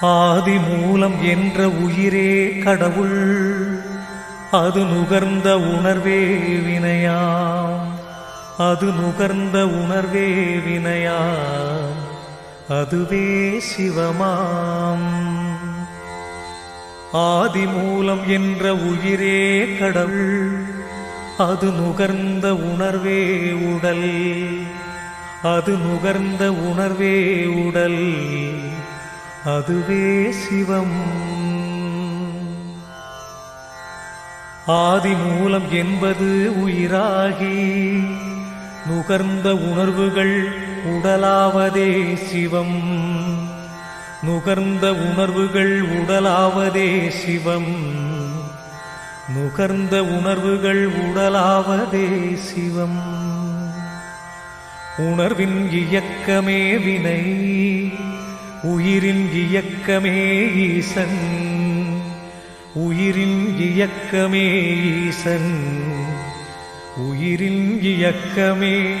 ஆதி மூலம் என்ற உயிரே கடவுள் அது நுகர்ந்த உணர்வே வினையாம். அது நுகர்ந்த உணர்வே வினையாம். அதுவே சிவமாம். ஆதி மூலம் என்ற உயிரே கடவுள் அது நுகர்ந்த உணர்வே உடல். அது நுகர்ந்த உணர்வே உடல். அதுவே சிவம். ஆதி மூலம் என்பது உயிராகி நுகர்ந்த உணர்வுகள் உடலாவதே சிவம். நுகர்ந்த உணர்வுகள் உடலாவதே சிவம். நுகர்ந்த உணர்வுகள் உடலாவதே சிவம். உணர்வின் இயக்கமே வினை. உயிரின் இயக்கமே ஈசன். உயிரின் இயக்கமே ஈசன். உயிரின் இயக்கமே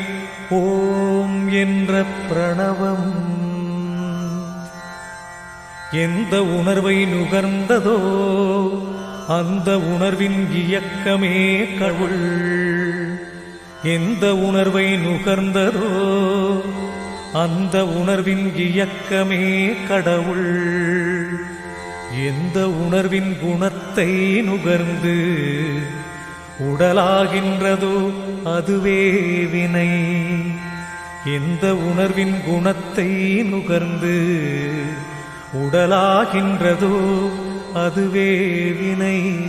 ஓம் என்ற பிரணவம். எந்த உணர்வை நுகர்ந்ததோ அந்த உணர்வின் இயக்கமே கடவுள் எந்த உணர்வை நுகர்ந்ததோ அந்த உணர்வின் இயக்கமே கடவுள். எந்த உணர்வின் குணத்தை நுகர்ந்து உடலாகின்றதோ அதுவே வினை. எந்த உணர்வின் குணத்தை நுகர்ந்து உடலாகின்றதோ அதுவே வினை.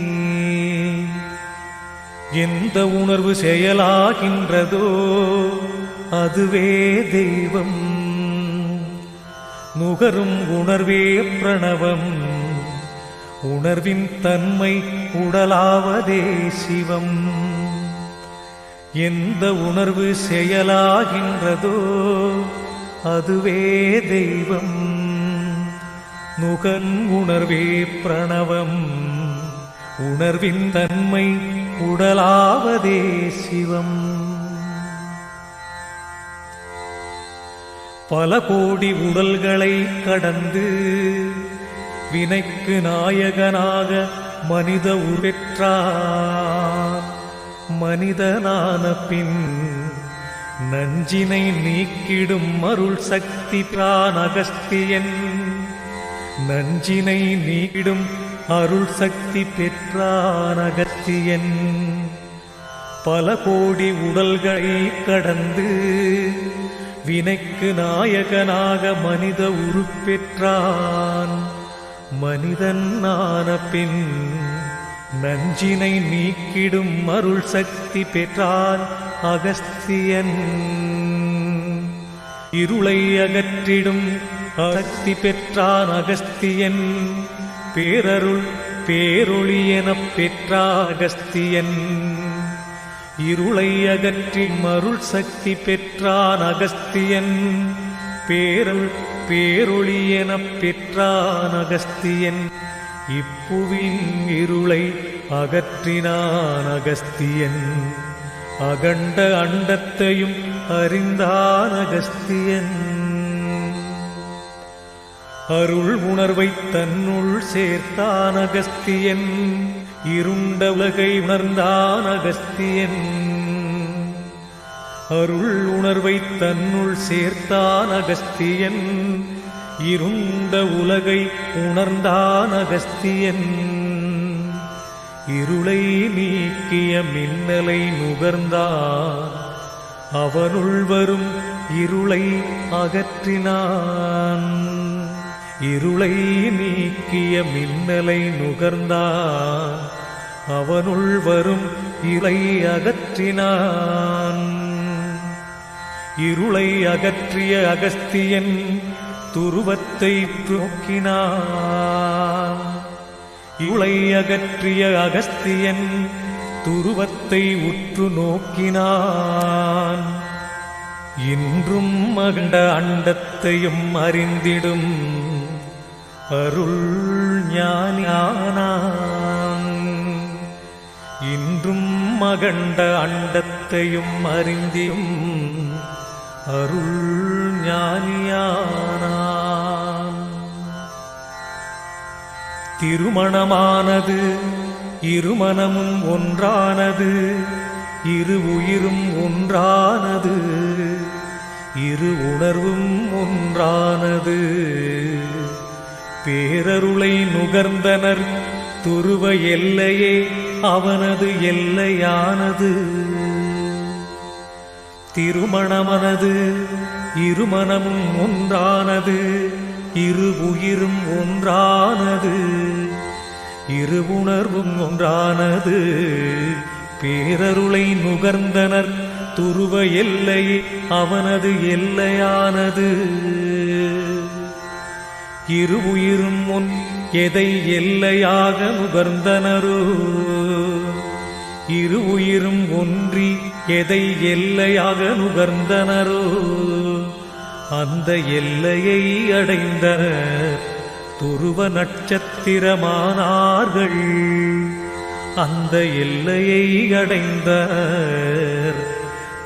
எந்த உணர்வு செயலாகின்றதோ அதுவே தெய்வம். நுகரும் உணர்வே பிரணவம் உணர்வின் தன்மை உடலாவதே சிவம். எந்த உணர்வு செயலாகின்றதோ அதுவே தெய்வம். நுகன் உணர்வே பிரணவம் உணர்வின் தன்மை உடலாவதே சிவம். பல கோடி உடல்களை கடந்து வினைக்கு நாயகனாக மனித உருவெற்றார். மனிதனான பின் நஞ்சினை நீக்கிடும் அருள் சக்தி பிரானகஸ்தியன் நஞ்சினை நீக்கிடும் அருள் சக்தி பெற்றான் அகஸ்தியன் பல கோடி உடல்களை கடந்து வினைக்கு நாயகனாக மனித உருப்பெற்றான். மனிதன் ஆன பின் நஞ்சினை நீக்கிடும் அருள் சக்தி பெற்றான் அகஸ்தியன். இருளை அகற்றிடும் அகஸ்தி பெற்றான் அகஸ்தியன். பேரருள் பேரொளி எனப் பெற்றான் இருளை அகற்றி மருள் சக்தி பெற்றான் அகஸ்தியன். பேரருள் பேரொளி எனப் பெற்றான் அகஸ்தியன். இப்புவின் இருளை அகற்றினான் அகஸ்தியன். அகண்ட அண்டத்தையும் அறிந்தான் அகஸ்தியன். அருள் உணர்வை தன்னுள் சேர்த்தான் அகஸ்தியன். இருண்ட உலகை உணர்ந்தான் அகஸ்தியன். அருள் உணர்வை தன்னுள் சேர்த்தான் அகஸ்தியன். இருண்ட உலகை உணர்ந்தான் அகஸ்தியன். இருளை நீக்கிய மின்னலை நுகர்ந்தான். அவனுள் வரும் இருளை அகற்றினான். இருளை நீக்கிய மின்னலை நுகர்ந்தான் அவனுள் வரும் இலை அகற்றினான். இருளை அகற்றிய அகஸ்தியன் துருவத்தை நோக்கினான் இருளை அகற்றிய அகஸ்தியன் துருவத்தை உற்று நோக்கினான். இன்றும் மகண்ட அண்டத்தையும் அறிந்திடும் அருள் ஞானானான் இன்றும் மகண்ட அண்டத்தையும் அறிந்தியும் அருள் ஞானியானான். திருமணமானது இருமணமும் ஒன்றானது இரு உயிரும் ஒன்றானது. இரு உணர்வும் ஒன்றானது. பேரருளை நுகர்ந்தனர் துருவ எல்லையே அவனது எல்லையானது. திருமணமனது இருமனமும் ஒன்றானது இரு உயிரும் ஒன்றானது. இரு உணர்வும் ஒன்றானது. பேரருளை நுகர்ந்தனர் துருவ எல்லை அவனது எல்லையானது. இரு உயிரும் முன் எதை எல்லையாக நுகர்ந்தனரோ இரு உயிரும் ஒன்றி எதை எல்லையாக நுகர்ந்தனரோ அந்த எல்லையை அடைந்தனர் துருவ நட்சத்திரமானார்கள். அந்த எல்லையை அடைந்தனர்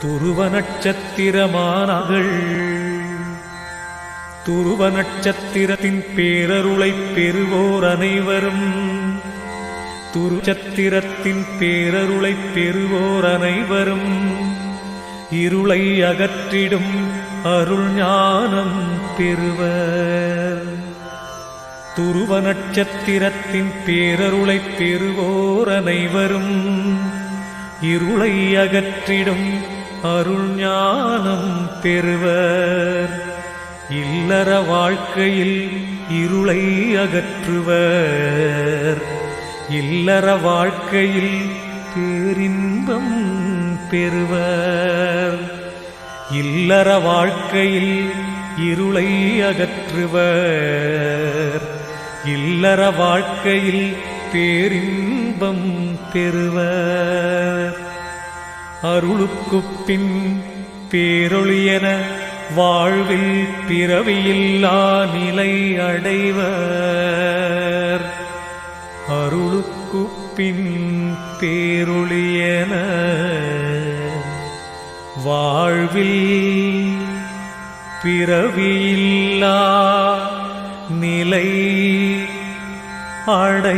துருவ நட்சத்திரமானார்கள் துருவ நட்சத்திரத்தின் பேரருளைப் பெறுவோர் அனைவரும். துருச்சத்திரத்தின் பேரருளைப் பெறுவோர் அனைவரும். இருளை அகற்றிடும் அருள் ஞானம் பெறுவர். துருவ நட்சத்திரத்தின் பேரருளைப் பெறுவோர் அனைவரும். இருளை அகற்றிடும் அருள் ஞானம் பெறுவர். இல்லற வாழ்க்கையில் இருளை அகற்றுவர். இல்லற வாழ்க்கையில் பேரின்பம் பெறுவர். இல்லற வாழ்க்கையில் இருளை அகற்றுவர். இல்லற வாழ்க்கையில் பேரின்பம் பெறுவர். அருளுக்குப் பின் பேரொழியன வாழ்வில் பிறவியில்லா நிலை அடைவர். அருளுக்குப் பின் பேரொழியன வாழ்வில் பிறவியில்லா நிலை அடைவர்.